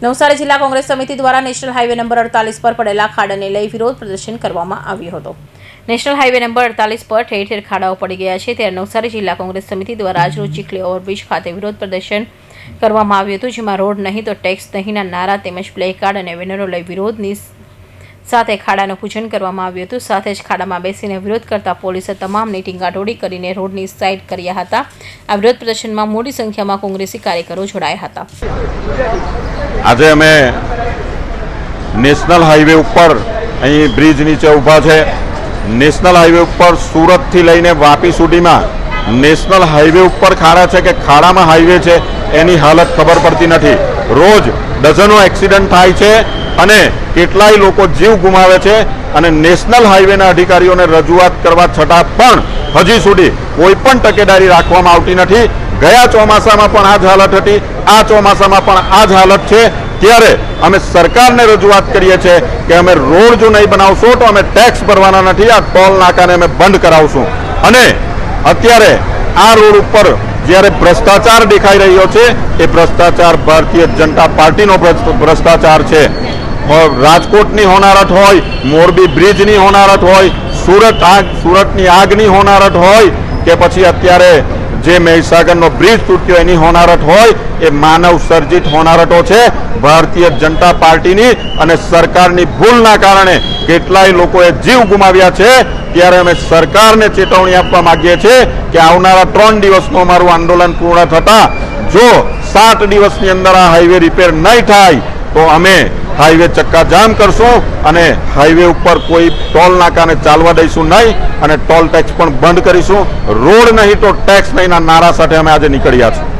નવસારી જિલ્લા કોંગ્રેસ સમિતિ દ્વારા નેશનલ હાઈવે નંબર અડતાલીસ પર પડેલા ખાડાને લઈ વિરોધ પ્રદર્શન કરવામાં આવ્યો હતો. નેશનલ હાઈવે નંબર અડતાલીસ પર ઠેર ઠેર ખાડાઓ પડી ગયા છે. ત્યારે નવસારી જિલ્લા કોંગ્રેસ સમિતિ દ્વારા આજરોજ ચીખલી ઓવરબ્રિજ ખાતે વિરોધ પ્રદર્શન કરવામાં આવ્યું હતું, જેમાં રોડ નહીં તો ટેક્સ નહીંના નારા તેમજ પ્લે કાર્ડ અને બેનરો લઈ વિરોધની સાથે ખાડાનું પૂજન કરવામાં આવ્યું હતું. સાથે જ ખાડામાં બેસીને વિરોધ કરતા પોલીસે તમામની ટીંગાટોડી કરીને રોડની સાઈડ કર્યા હતા. આ વિરોધ પ્રદર્શનમાં મોટી સંખ્યામાં કોંગ્રેસી કાર્યકરો જોડાયા હતા. આજે અમે નેશનલ હાઈવે ઉપર અહીં બ્રિજ નીચે ઊભા છે. નેશનલ હાઈવે ઉપર સુરતથી લઈને વાપી સુધીમાં નેશનલ હાઈવે ઉપર ખાડા છે કે ખાડામાં હાઈવે છે, એની હાલત ખબર પડતી નથી. રોજ ડઝનો એક્સિડન્ટ થાય છે. અને કેટલાય લોકો જીવ ગુમાવે છે અને નેશનલ હાઈવેના અધિકારીઓને રજૂઆત કરવા છતાં પણ હજી સુધી કોઈ પણ તકેદારી રાખવામાં આવતી નથી. ગયા ચોમાસામાં પણ આ જ હાલત હતી. આ ચોમાસામાં પણ આ જ હાલત છે. ત્યારે અમે સરકારને રજૂઆત કરીએ છીએ કે અમે રોડ જો નહીં બનાવશો તો અમે ટેક્સ ભરવાના નથી. આ ટોલ નાકાને અમે બંધ કરાવશું. અને અત્યારે આ રોડ ઉપર જ્યારે ભ્રષ્ટાચાર દેખાઈ રહ્યો છે, એ ભ્રષ્ટાચાર ભારતીય જનતા પાર્ટીનો ભ્રષ્ટ- ભ્રષ્ટાચાર છે. રાજકોટની હોનારત હોય, મોરબી બ્રિજની હોનારત હોય, સુરત આગ, સુરતની આગની હોનારત હોય, કે પછી અત્યારે જે મહીસાગરનો બ્રિજ તૂટ્યો એની હોનારત હોય, એ માનવ સર્જિત હોનારતો છે. ભારતીય જનતા પાર્ટીની અને સરકારની ભૂલના કારણે કેટલાય લોકોએ જીવ ગુમાવ્યા છે. ત્યારે અમે સરકારને ચેતવણી આપવા માંગીએ છીએ કે આવનારા ત્રણ દિવસનું અમારું આંદોલન પૂર્ણ થતાં જો સાત દિવસની અંદર આ હાઈવે રિપેર નહીં થાય, તો અમે હાઈવે ચક્કાજામ કરશું અને હાઈવે ઉપર કોઈ ટોલ નાકાને ચાલવા દઈશું નહીં અને ટોલ ટેક્સ પણ બંધ કરીશું. રોડ નહીં તો ટેક્સ નહીંના નારા સાથે અમે આજે નીકળ્યા છીએ.